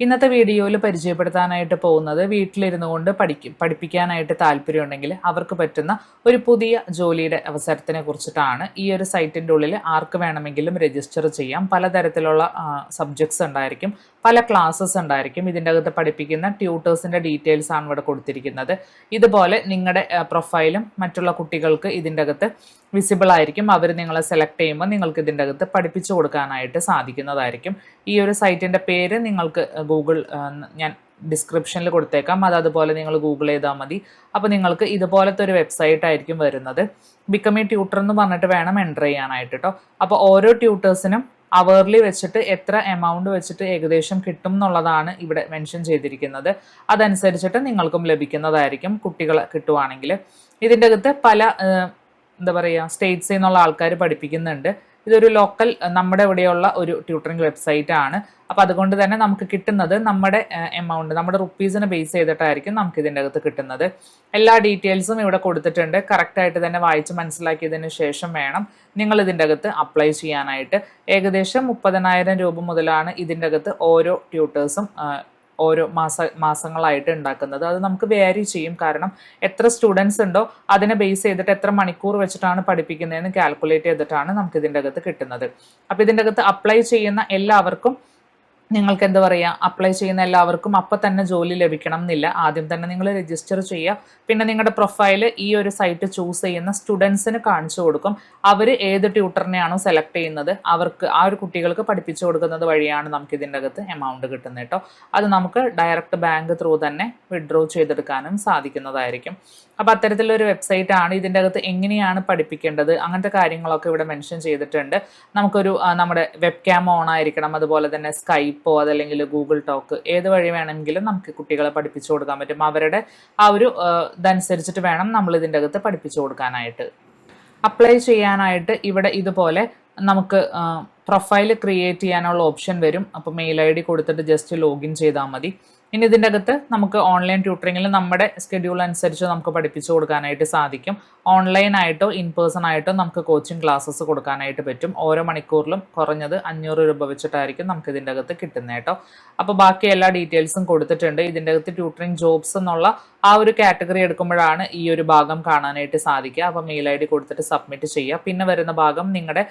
ഇന്നത്തെ വീഡിയോയിൽ പരിചയപ്പെടുത്താനായിട്ട് പോകുന്നത് വീട്ടിലിരുന്നു കൊണ്ട് പഠിക്കും പഠിപ്പിക്കാനായിട്ട് താല്പര്യമുണ്ടെങ്കിൽ അവർക്ക് പറ്റുന്ന ഒരു പുതിയ ജോലിയുടെ അവസരത്തിനെ കുറിച്ചിട്ടാണ് ഈ ഒരു സൈറ്റിന്റെ ഉള്ളിൽ ആർക്ക് വേണമെങ്കിലും രജിസ്റ്റർ ചെയ്യാം. പലതരത്തിലുള്ള സബ്ജക്ട്സ് ഉണ്ടായിരിക്കും പല ക്ലാസ്സസ് ഉണ്ടായിരിക്കും. ഇതിന്റെ അകത്ത് പഠിപ്പിക്കുന്ന ട്യൂട്ടേഴ്സിന്റെ ഡീറ്റെയിൽസ് ആണ് ഇവിടെ കൊടുത്തിരിക്കുന്നത്. ഇതുപോലെ നിങ്ങളുടെ പ്രൊഫൈലും മറ്റുള്ള കുട്ടികൾക്ക് ഇതിന്റെ അകത്ത് വിസിബിൾ ആയിരിക്കും. അവർ നിങ്ങളെ സെലക്ട് ചെയ്യുമ്പോൾ നിങ്ങൾക്ക് ഇതിന്റെ അകത്ത് പഠിപ്പിച്ചു കൊടുക്കാനായിട്ട് സാധിക്കുന്നതായിരിക്കും. ഈ ഒരു സൈറ്റിന്റെ പേര് നിങ്ങൾക്ക് ഗൂഗിൾ ഞാൻ ഡിസ്ക്രിപ്ഷനിൽ കൊടുത്തേക്കാം. അത് അതുപോലെ നിങ്ങൾ ഗൂഗിൾ ചെയ്താൽ മതി. അപ്പോൾ നിങ്ങൾക്ക് ഇതുപോലത്തെ ഒരു വെബ്സൈറ്റ് ആയിരിക്കും വരുന്നത്. ബിക്കമി ട്യൂട്ടർ എന്ന് പറഞ്ഞിട്ട് വേണം എന്റർ ചെയ്യാനായിട്ട് കേട്ടോ അപ്പോൾ ഓരോ ട്യൂട്ടേഴ്സിനും അവേർലി വെച്ചിട്ട് എത്ര എമൗണ്ട് വെച്ചിട്ട് ഏകദേശം കിട്ടും എന്നുള്ളതാണ് ഇവിടെ മെൻഷൻ ചെയ്തിരിക്കുന്നത്. അതനുസരിച്ചിട്ട് നിങ്ങൾക്കും ലഭിക്കുന്നതായിരിക്കും കുട്ടികളെ കിട്ടുവാണെങ്കിൽ. ഇതിന്റെ അകത്ത് പല എന്താ പറയുക സ്റ്റേറ്റ്സിൽ നിന്നുള്ള ആൾക്കാർ പഠിപ്പിക്കുന്നുണ്ട്. ഇതൊരു ലോക്കൽ നമ്മുടെ ഇവിടെയുള്ള ഒരു ട്യൂട്ടറിംഗ് വെബ്സൈറ്റ് ആണ്. അപ്പോൾ അതുകൊണ്ട് തന്നെ നമുക്ക് കിട്ടുന്നത് നമ്മുടെ എമൗണ്ട് നമ്മുടെ റുപ്പീസിനെ ബേസ് ചെയ്തിട്ടായിരിക്കും നമുക്ക് ഇതിന്റെ അകത്ത് കിട്ടുന്നത്. എല്ലാ ഡീറ്റെയിൽസും ഇവിടെ കൊടുത്തിട്ടുണ്ട്. കറക്റ്റായിട്ട് തന്നെ വായിച്ച് മനസ്സിലാക്കിയതിന് ശേഷം വേണം നിങ്ങൾ ഇതിന്റെ അകത്ത് അപ്ലൈ ചെയ്യാനായിട്ട്. ഏകദേശം മുപ്പതിനായിരം രൂപ മുതലാണ് ഇതിന്റെ അകത്ത് ഓരോ ട്യൂട്ടേഴ്സും ഓരോ മാസ മാസങ്ങളായിട്ട് ഉണ്ടാക്കുന്നത്. അത് നമുക്ക് വേരി ചെയ്യും. കാരണം എത്ര സ്റ്റുഡൻസ് ഉണ്ടോ അതിനെ ബേസ് ചെയ്തിട്ട് എത്ര മണിക്കൂർ വെച്ചിട്ടാണ് പഠിപ്പിക്കുന്നതെന്ന് കാൽക്കുലേറ്റ് ചെയ്തിട്ടാണ് നമുക്ക് ഇതിന്റെ അകത്ത് കിട്ടുന്നത്. അപ്പോൾ ഇതിന്റെ അകത്ത് അപ്ലൈ ചെയ്യുന്ന എല്ലാവർക്കും നിങ്ങൾക്ക് എന്താ പറയുക അപ്ലൈ ചെയ്യുന്ന എല്ലാവർക്കും അപ്പം തന്നെ ജോലി ലഭിക്കണം എന്നില്ല. ആദ്യം തന്നെ നിങ്ങൾ രജിസ്റ്റർ ചെയ്യുക. പിന്നെ നിങ്ങളുടെ പ്രൊഫൈൽ ഈ ഒരു സൈറ്റ് ചൂസ് ചെയ്യുന്ന സ്റ്റുഡൻസിന് കാണിച്ചു കൊടുക്കും. അവർ ഏത് ട്യൂട്ടറിനെയാണോ സെലക്ട് ചെയ്യുന്നത്. അവർക്ക് ആ ഒരു കുട്ടികൾക്ക് പഠിപ്പിച്ചു കൊടുക്കുന്നത് വഴിയാണ് നമുക്ക് ഇതിന്റെ അകത്ത് എമൗണ്ട് കിട്ടുന്നത് കേട്ടോ. അത് നമുക്ക് ഡയറക്റ്റ് ബാങ്ക് ത്രൂ തന്നെ വിഡ്രോ ചെയ്തെടുക്കാനും സാധിക്കുന്നതായിരിക്കും. അപ്പോൾ അത്തരത്തിലൊരു വെബ്സൈറ്റ് ആണ് ഇതിന്റെ അകത്ത് എങ്ങനെയാണ് പഠിപ്പിക്കേണ്ടത് അങ്ങനത്തെ കാര്യങ്ങളൊക്കെ ഇവിടെ മെൻഷൻ ചെയ്തിട്ടുണ്ട്. നമുക്കൊരു നമ്മുടെ വെബ് ക്യാം ഓൺ ആയിരിക്കണം അതുപോലെ തന്നെ സ്കൈപ്പോ അതല്ലെങ്കിൽ ഗൂഗിൾ ടോക്ക് ഏത് വഴി വേണമെങ്കിലും നമുക്ക് കുട്ടികളെ പഠിപ്പിച്ചു കൊടുക്കാൻ പറ്റും. അവരുടെ ആ ഒരു ഇതനുസരിച്ചിട്ട് വേണം നമ്മൾ ഇതിന്റെ അകത്ത് പഠിപ്പിച്ചു കൊടുക്കാനായിട്ട്. അപ്ലൈ ചെയ്യാനായിട്ട് ഇവിടെ ഇതുപോലെ നമുക്ക് പ്രൊഫൈൽ ക്രിയേറ്റ് ചെയ്യാനുള്ള ഓപ്ഷൻ വരും. അപ്പോൾ മെയിൽ ഐ ഡി കൊടുത്തിട്ട് ജസ്റ്റ് ലോഗിൻ ചെയ്താൽ മതി. ഇനി ഇതിന്റെ അകത്ത് നമുക്ക് ഓൺലൈൻ ട്യൂട്ടറിങ്ങിൽ നമ്മുടെ സ്കെഡ്യൂൾ അനുസരിച്ച് നമുക്ക് പഠിപ്പിച്ചു കൊടുക്കാനായിട്ട് സാധിക്കും. ഓൺലൈൻ ആയിട്ടോ ഇൻ പേഴ്സൺ ആയിട്ടോ നമുക്ക് കോച്ചിങ് ക്ലാസ്സസ് കൊടുക്കാനായിട്ട് പറ്റും. ഓരോ മണിക്കൂറിലും കുറഞ്ഞത് അഞ്ഞൂറ് രൂപ വെച്ചിട്ടായിരിക്കും നമുക്ക് ഇതിന്റെ അകത്ത് കിട്ടുന്നത് കേട്ടോ. അപ്പോൾ ബാക്കി എല്ലാ ഡീറ്റെയിൽസും കൊടുത്തിട്ടുണ്ട്. ഇതിന്റെ അകത്ത് ട്യൂട്ടറിങ് ജോബ്സ് എന്നുള്ള ആ ഒരു കാറ്റഗറി എടുക്കുമ്പോഴാണ് ഈ ഒരു ഭാഗം കാണാനായിട്ട് സാധിക്കുക. അപ്പോൾ മെയിൽ ഐ ഡി കൊടുത്തിട്ട് സബ്മിറ്റ് ചെയ്യുക. പിന്നെ വരുന്ന ഭാഗം നിങ്ങളുടെ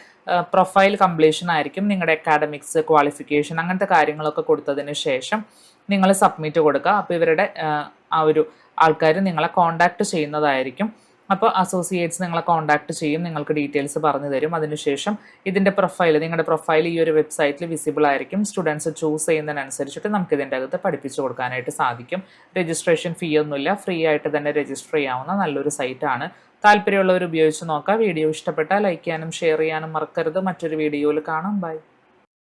പ്രൊഫൈൽ കംപ്ലീഷൻ ആയിരിക്കും. നിങ്ങളുടെ അക്കാഡമിക്സ് ക്വാളിഫിക്കേഷൻ അങ്ങനത്തെ കാര്യങ്ങളൊക്കെ കൊടുത്തതിന് ശേഷം നിങ്ങൾ സബ്മിറ്റ് കൊടുക്കുക. അപ്പോൾ ഇവരുടെ ആ ഒരു ആൾക്കാർ നിങ്ങളെ കോണ്ടാക്ട് ചെയ്യുന്നതായിരിക്കും. അപ്പോൾ അസോസിയേറ്റ്സ് നിങ്ങളെ കോൺടാക്ട് ചെയ്യും നിങ്ങൾക്ക് ഡീറ്റെയിൽസ് പറഞ്ഞു തരും. അതിനുശേഷം ഇതിന്റെ പ്രൊഫൈൽ നിങ്ങളുടെ പ്രൊഫൈൽ ഈ ഒരു വെബ്സൈറ്റിൽ വിസിബിൾ ആയിരിക്കും. സ്റ്റുഡൻസ് ചൂസ് ചെയ്യുന്നതിനനുസരിച്ചിട്ട് നമുക്ക് ഇതിന്റെ അകത്ത് പഠിപ്പിച്ചു കൊടുക്കാനായിട്ട് സാധിക്കും. രജിസ്ട്രേഷൻ ഫീ ഒന്നുമില്ല. ഫ്രീ ആയിട്ട് തന്നെ രജിസ്റ്റർ ചെയ്യാവുന്ന നല്ലൊരു സൈറ്റാണ് താല്പര്യമുള്ളവർ ഉപയോഗിച്ച് നോക്കാം. വീഡിയോ ഇഷ്ടപ്പെട്ടാൽ ലൈക്ക് ചെയ്യാനും ഷെയർ ചെയ്യാനും മറക്കരുത്. മറ്റൊരു വീഡിയോയിൽ കാണാം. ബൈ